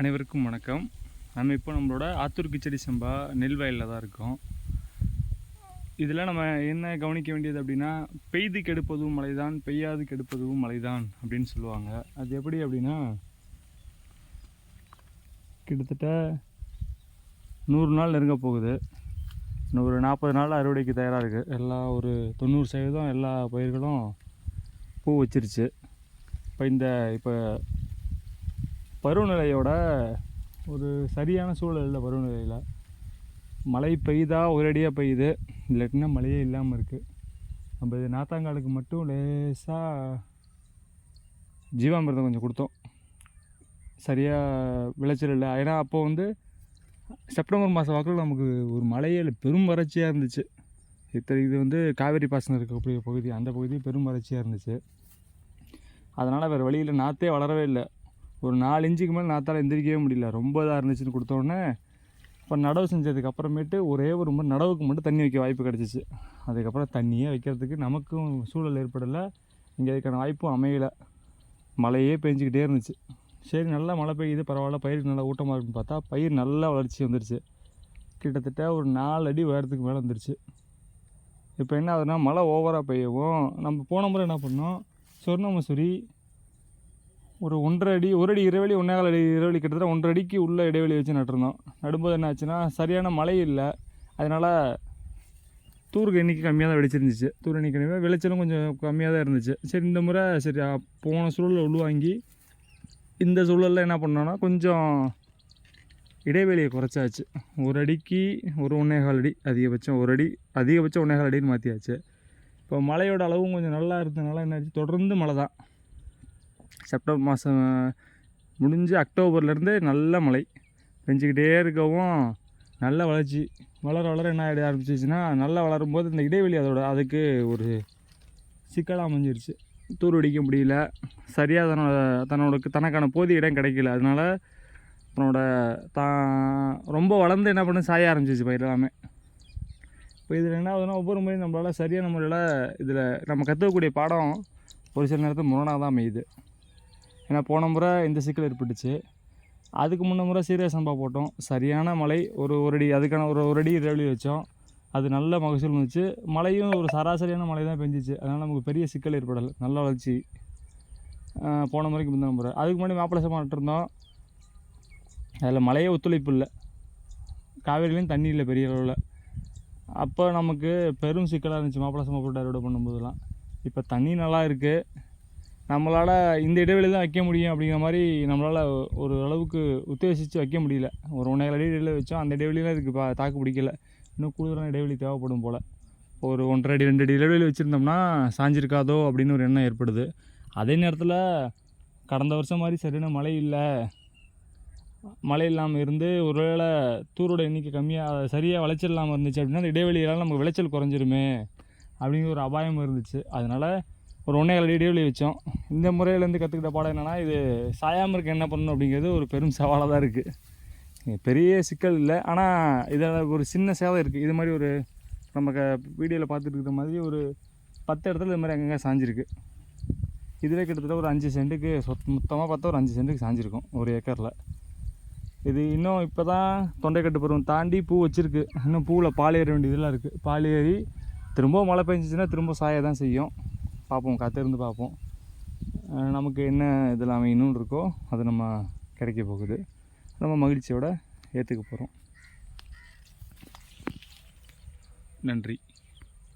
அனைவருக்கும் வணக்கம். நம்ம இப்போ நம்மளோட ஆத்தூர் கிச்சடி சம்பா நெல் வயலில் தான் இருக்கோம். இதில் நம்ம என்ன கவனிக்க வேண்டியது அப்படின்னா பெய்து கெடுப்பதும் மழைதான் பெய்யாது கெடுப்பதும் மழைதான் அப்படின்னு சொல்லுவாங்க. அது எப்படி அப்படின்னா கிட்டத்தட்ட நூறு நாள் நெருங்க போகுது. இன்னும் ஒரு நாற்பது நாள் அறுவடைக்கு தயாராக இருக்குது எல்லா ஒரு தொண்ணூறு சதவீதம் எல்லா பயிர்களும் பூ வச்சிருச்சு. இப்போ இந்த இப்போ பருவநிலையோட ஒரு சரியான சூழல் இல்லை பருவநிலையில் மழை பெய்தா ஒரேடியாக பெய்யுது. இல்லாட்டினா மழையே இல்லாமல் இருக்குது நம்ம இது நாத்தாங்காலுக்கு மட்டும் லேசாக ஜீவாமிர்தம் கொஞ்சம் கொடுத்தோம். சரியாக விளைச்சல் இல்லை. ஏன்னா அப்போ வந்து செப்டம்பர் மாதம் வாக்கில் நமக்கு ஒரு மழையே இல்லை. பெரும் வறட்சியாக இருந்துச்சு. இத்தனை இது வந்து காவேரி பாசனம் இருக்கக்கூடிய பகுதி அந்த பகுதி பெரும் வறட்சியாக இருந்துச்சு. அதனால் வேறு வழியில் நாற்றே வளரவே இல்லை. ஒரு நாலு இன்ச்சுக்கு மேலே நாத்தால் எந்திரிக்கவே முடியல. ரொம்ப இதாக இருந்துச்சுன்னு கொடுத்தோடனே இப்போ நடவு செஞ்சதுக்கு அப்புறமேட்டு ஒரே ஒரு முறை நடவுக்கு மட்டும் தண்ணி வைக்க வாய்ப்பு கிடச்சிச்சு. அதுக்கப்புறம் தண்ணியே வைக்கிறதுக்கு நமக்கும் சூழல் ஏற்படலை. இங்கே அதுக்கான வாய்ப்பும் அமையலை. மழையே பெஞ்சிக்கிட்டே இருந்துச்சு. சரி நல்லா மழை பெய்யுது பரவாயில்ல. பயிர் நல்லா ஊட்டமாக இருக்குன்னு பார்த்தா பயிர் நல்லா வளர்ச்சி வந்துருச்சு. கிட்டத்தட்ட ஒரு நாலு அடி உயரத்துக்கு மேலே வந்துருச்சு. இப்போ என்ன ஆகுதுன்னா மழை ஓவராக பெய்யவும் நம்ம போன முறை என்ன பண்ணோம்? சொர்ண மசூரி ஒரு ஒன்றரை அடி ஒரு அடி இடைவெளி ஒன்றேகால் அடி இடைவெளி கிட்டத்தட்ட ஒன்றரை அடிக்கு உள்ள இடைவெளி வச்சு நட்டிருந்தோம். நடும்போது என்ன ஆச்சுன்னா சரியான மழை இல்லை. அதனால் தூருக்கு எண்ணிக்கை கம்மியாக தான் வெடிச்சிருந்துச்சு. தூர் எண்ணிக்கை கம்மியாக விளைச்சலும் கொஞ்சம் கம்மியாக தான் இருந்துச்சு. சரி இந்த முறை சரி போன சூழலில் உள்வாங்கி இந்த சூழலில் என்ன பண்ணோன்னா கொஞ்சம் இடைவெளியை குறைச்சாச்சு. ஒரு அடிக்கு ஒரு ஒன்றேகால் அடி அதிகபட்சம் ஒரு அடி அதிகபட்சம் ஒன்றேகால் அடின்னு மாற்றியாச்சு இப்போ மழையோட அளவும் கொஞ்சம் நல்லா இருந்ததுனால என்னாச்சு தொடர்ந்து மழை தான் செப்டம்பர் மாதம் முடிஞ்சு அக்டோபர்லேருந்து நல்ல மழை. பெஞ்சிக்கிட்டே இருக்கவும் நல்ல வளர்ச்சி. வளர வளர என்ன ஆகிட ஆரம்பிச்சிச்சுன்னா நல்லா வளரும் போது இந்த இடைவெளி அதோட அதுக்கு ஒரு சிக்கலாக அமைஞ்சிருச்சு. தூர் அடிக்க முடியல. சரியாக தன்னோட தன்னோட தனக்கான போதிய இடம் கிடைக்கல. அதனால் தன்னோட தான் ரொம்ப வளர்ந்து என்ன பண்ண சாய ஆரம்பிச்சிச்சு பயிர் எல்லாமே. இப்போ இதில் என்ன ஆகுதுன்னா ஒவ்வொரு முறையும் நம்மளால் சரியான முறையில் இதில் நம்ம கற்றுக்கக்கூடிய பாடம் ஒரு சில நேரத்தில் முரணாக தான் அமையுது. ஏன்னா போன முறை இந்த சிக்கல் ஏற்பட்டுச்சு. அதுக்கு முன்ன முறை சீரியஸ் சம்பா போட்டோம். சரியான மழை ஒரு ஒரு அடி அதுக்கான ஒரு ஒரு அடி இடைவெளி வச்சோம். அது நல்ல மகசூல் வந்துச்சு. மழையும் ஒரு சராசரியான மழை தான் பெஞ்சிச்சு. அதனால் நமக்கு பெரிய சிக்கல் ஏற்படலை. நல்ல வளர்ச்சி. போன முறைக்கு முந்தின முறை. அதுக்கு முன்னாடி மாப்பிள்ளை சம்பா நட்டிருந்தோம் அதில் மழையே ஒத்துழைப்பு இல்லை. காவேரிலையும் தண்ணி இல்லை பெரிய அளவில். அப்போ நமக்கு பெரும் சிக்கலாக இருந்துச்சு. மாப்பிள்ளை சம்பா போட்டு அறுவடை பண்ணும்போதெல்லாம். இப்போ தண்ணி நல்லா இருக்குது நம்மளால் இந்த இடைவெளி தான் வைக்க முடியும் அப்படிங்கிற மாதிரி நம்மளால் ஒரு அளவுக்கு உத்தேசித்து வைக்க முடியல. ஒரு ஒன்றரை அடி இடைவெளி வச்சோம் அந்த இடைவெளியில் இதுக்கு பா தாக்கு பிடிக்கல. இன்னும் கூடுதலான இடைவெளி தேவைப்படும் போல். ஒரு ஒன்றரை அடி ரெண்டு அடி இடைவெளி வச்சுருந்தோம்னா சாஞ்சிருக்காதோ அப்படின்னு ஒரு எண்ணம் ஏற்படுது. அதே நேரத்தில் கடந்த வருஷம் மாதிரி சரியான மழை இல்லை. மழை இல்லாமல் இருந்து ஒருவேளை தூரோட எண்ணிக்கை கம்மியாக சரியாக விளைச்சல் இல்லாமல் இருந்துச்சு அப்படின்னா அந்த இடைவெளியால் நமக்கு விளைச்சல் குறைஞ்சிருமே அப்படிங்கிற ஒரு அபாயம் இருந்துச்சு. அதனால் ஒரு ஒன்றே கால் இடைவெளி வச்சோம். இந்த முறையிலேருந்து கற்றுக்கிட்ட பாடம் என்னென்னா இது சாயாமல் இருக்க என்ன பண்ணணும் அப்படிங்கிறது ஒரு பெரும் சவாலாக தான் இருக்குது பெரிய சிக்கல் இல்லை. ஆனால் இதில் ஒரு சின்ன சேவை இருக்குது இது மாதிரி ஒரு நம்ம க வீடியோவில் பார்த்துட்டு இருக்கிற மாதிரி ஒரு பத்து இடத்துல இது மாதிரி அங்கங்கே சாஞ்சிருக்கு. இதுவே கிட்டத்தட்ட ஒரு அஞ்சு சென்ட்டுக்கு சொத் மொத்தமாக பார்த்தா ஒரு அஞ்சு சென்ட்டுக்கு சாஞ்சிருக்கும் ஒரு ஏக்கரில். இது இன்னும் இப்போ தான் தொண்டைக்கட்டு பருவம் தாண்டி பூ வச்சுருக்கு. இன்னும் பூவில் பால் ஏற வேண்டியதெல்லாம் இருக்குது பால் ஏறி திரும்ப மழை பெஞ்சிச்சுன்னா திரும்ப சாய தான் செய்யும். பார்ப்போம் காத்திருந்து பார்ப்போம். நமக்கு என்ன இதில் அமையணும் இருக்கோ அது நம்ம கிடைக்க போகுது. நம்ம மகிழ்ச்சியோடு ஏற்றுக்க போகிறோம் நன்றி.